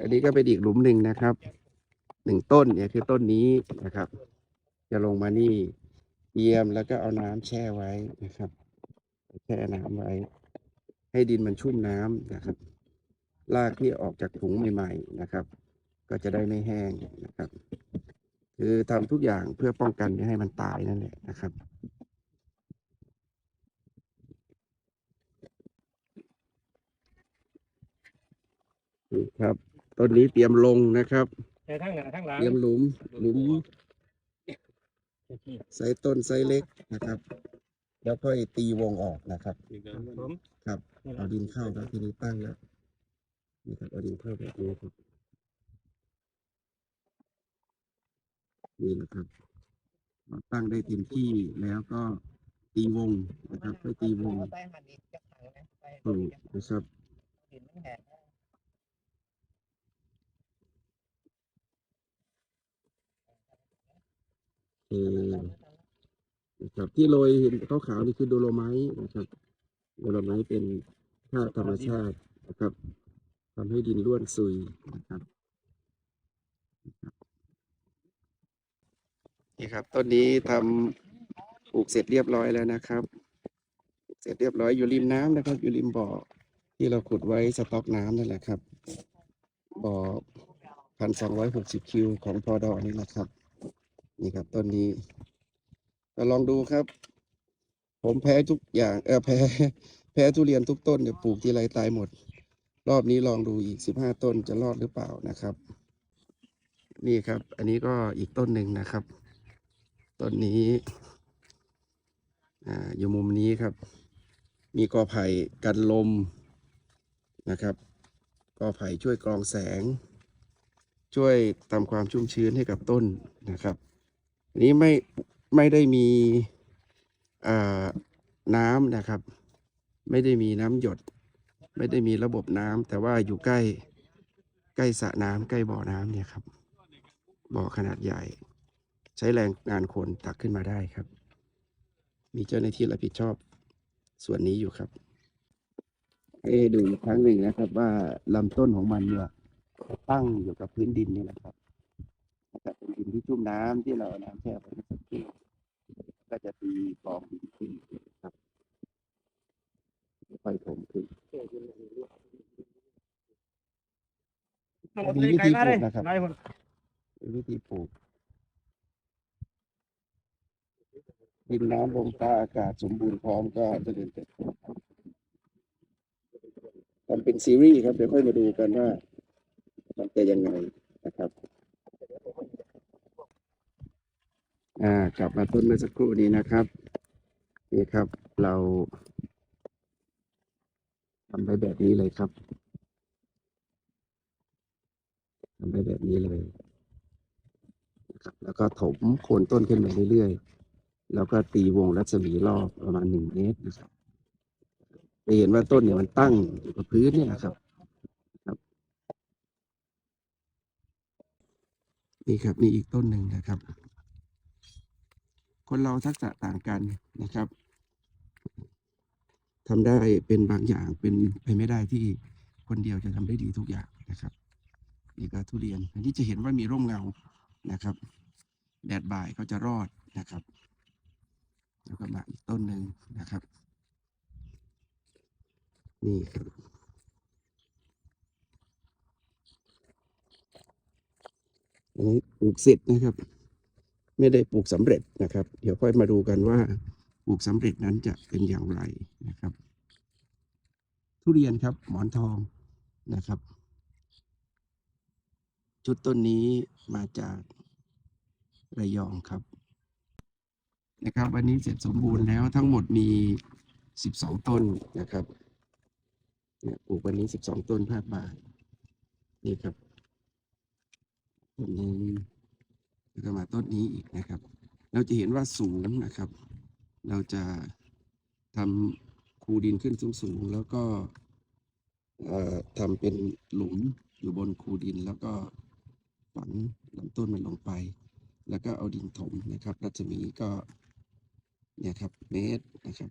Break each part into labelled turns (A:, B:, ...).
A: อันนี้ก็เป็นอีกหลุมหนึ่งนะครับหนึ่งต้นเนี่ยคือต้นนี้นะครับ จะลงมานี่เตรียมแล้วก็เอาน้ำแช่ไว้นะครับ แช่น้ำไว้ ให้ดินมันชุ่มน้ำนะครับรากที่ออกจากถุงใหม่ ๆนะครับ ก็จะได้ไม่แห้งนะครับ คือทำทุกอย่างเพื่อป้องกันไม่ให้มันตายนั่นแหละนะครับครับ ต้นนี้เตรียมลงนะครับ
B: แต่ทั้งหน้าทั้งหลัง
A: เตรียมหลุมหลุมไซส์ต้นไซส์เล็กนะครับ แล้วค่อยตีวงออกนะครับ
B: ผม
A: ครับเอาดินเข้าแล้วทีนี้ตั้งแล้วนี่ครับเอาดินเข้าแบบนี้ครับนี่นะครับเราตั้งได้เต็มที่แล้วก็ตีวงนะครับค่อยตีวง
C: ไปหันอีกจักถังนะไป
A: ปลูกนะครับ
C: ดินมันแห้ง
A: เออนะครับที่โรยเห็นขาวๆนี่คือโดโลไมต์นะครับ โดโลไมต์เป็นธาตุธรรมชาตินะครับทำให้ดินร่วนซุยนะครับนี่ครับต้นนี้ทำปลูกเสร็จเรียบร้อยแล้วนะครับเสร็จเรียบร้อยอยู่ริมน้ำนะครับ อยู่ริมบ่อที่เราขุดไว้สต็อกน้ำนั่นแหละครับบ่อพันสองร้อยหกสิบคิวของพอดอนี่แหละครับ นี่ครับต้นนี้ก็ลองดูครับ ผมแพ้ทุกอย่างเออแพ้แพ้ทุเรียนทุกต้นเนี่ยปลูกทีไรตายหมด รอบนี้ลองดูอีกสิบห้าต้นจะรอดหรือเปล่านะครับ นี่ครับ อันนี้ก็อีกต้นหนึ่งนะครับต้นนี้อ่าอยู่มุมนี้ครับ มีกอไผ่กันลมนะครับกอไผ่ช่วยกรองแสง ช่วยทำความชุ่มชื้นให้กับต้นนะครับ นี้ไม่ไม่ได้มีอ่าน้ำนะครับ ไม่ได้มีน้ำหยด ไม่ได้มีระบบน้ำแต่ว่าอยู่ใกล้ใกล้สระน้ำใกล้บ่อน้ำเนี่ยครับบ่อขนาดใหญ่ ใช้แรงงานคนตักขึ้นมาได้ครับ มีเจ้าหน้าที่รับผิดชอบส่วนนี้อยู่ครับให้ดูอีกครั้งหนึ่งนะครับว่าลำต้นของมันเนี่ยตั้งอยู่กับพื้นดินนี่แหละครับ นะครับเป็นดินที่ชุ่มน้ำที่เราเอาน้ำแช่ไว้เมื่อสักครู่ก็จะตีกองดินขึ้นครับค่อยถมขึ้นมีวิธีปลูกนะครับ
B: ไล่คน
A: มีวิธีปลูกดินน้ำลมฟ้าอากาศสมบูรณ์พร้อมก็เจะเดินเติบโตทำเป็นซีรีส์ครับเดี๋ยวค่อยมาดูกันว่า มันจะยังไงนะครับ อ่ากลับมาต้นเมื่อสักครู่นี้นะครับ นี่ครับ เราทำไปแบบนี้เลยครับทำไปแบบนี้เลยนะครับ แล้วก็ถมโคนต้นขึ้นมาเรื่อยๆ แล้วก็ตีวงรัศมีรอบประมาณหนึ่งเมตรนะครับจะเห็นว่าต้นเนี่ยมันตั้งอยู่กับพื้นเนี่ยนะครับ นี่ครับนี่อีกต้นหนึ่งนะครับ คนเราทักษะต่างกันนะครับทำได้เป็นบางอย่างเป็นไปไม่ได้ที่คนเดียวจะทำได้ดีทุกอย่างนะครับนี่ก็ทุเรียนอันนี้จะเห็นว่ามีร่มเงานะครับ แดดบ่ายก็จะรอดนะครับ แล้วก็มาอีกต้นหนึ่งนะครับ นี่ครับอันนี้ปลูกเสร็จนะครับ ไม่ได้ปลูกสำเร็จนะครับ เดี๋ยวค่อยมาดูกันว่าปลูกสำเร็จนั้นจะเป็นอย่างไรนะครับ ทุเรียนครับหมอนทองนะครับ ชุดต้นนี้มาจากระยองครับนะครับ วันนี้เสร็จสมบูรณ์แล้วทั้งหมดมีสิบสองต้นนะครับเนี่ยปลูกวันนี้สิบสองต้นภาคบ่ายนี่ครับต้นนี้ แล้วก็มาต้นนี้อีกนะครับ เราจะเห็นว่าสูงนะครับ เราจะทำคูดินขึ้นสูงๆแล้วก็ทำเป็นหลุมอยู่บนคูดินแล้วก็ฝังลำต้นมันลงไป แล้วก็เอาดินถมนะครับรัศมีก็เนี่ยครับเมตรนะครับ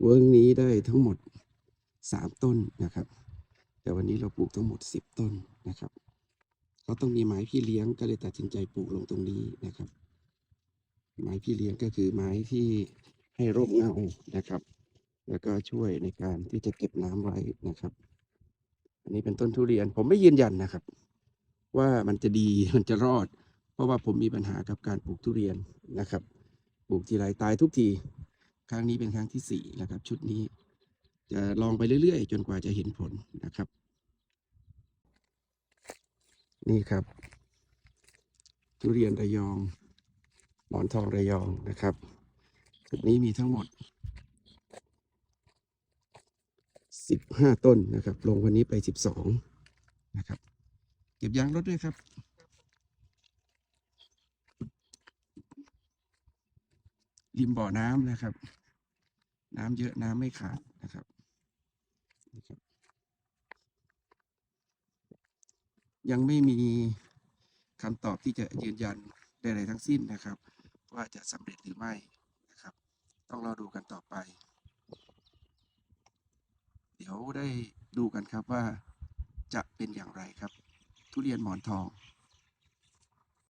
A: เวิร์กนี้ได้ทั้งหมดสามต้นนะครับ แต่วันนี้เราปลูกทั้งหมดสิบต้นนะครับ เขาต้องมีไม้พี่เลี้ยงก็เลยตัดสินใจปลูกลงตรงนี้นะครับ ไม้พี่เลี้ยงก็คือไม้ที่ให้ร่มเงานะครับ แล้วก็ช่วยในการที่จะเก็บน้ำไว้นะครับ อันนี้เป็นต้นทุเรียนผมไม่ยืนยันนะครับ ว่ามันจะดีมันจะรอด เพราะว่าผมมีปัญหากับการปลูกทุเรียนนะครับปลูกทีไรตายทุกทีครั้งนี้เป็นครั้งที่สี่นะครับ ชุดนี้จะลองไปเรื่อยๆ จนกว่าจะเห็นผลนะครับ นี่ครับ ทุเรียนระยองหมอนทองระยองนะครับชุดนี้มีทั้งหมดสิบห้าต้นนะครับ ลงวันนี้ไปสิบสองนะครับ เก็บยางรถด้วยครับริมบ่อน้ำนะครับ น้ำเยอะน้ำไม่ขาดนะครับนะครับ ยังไม่มีคำตอบที่จะยืนยันใดๆทั้งสิ้นนะครับ ว่าจะสำเร็จหรือไม่นะครับ ต้องรอดูกันต่อไป เดี๋ยวได้ดูกันครับว่าจะเป็นอย่างไรครับ ทุเรียนหมอนทอง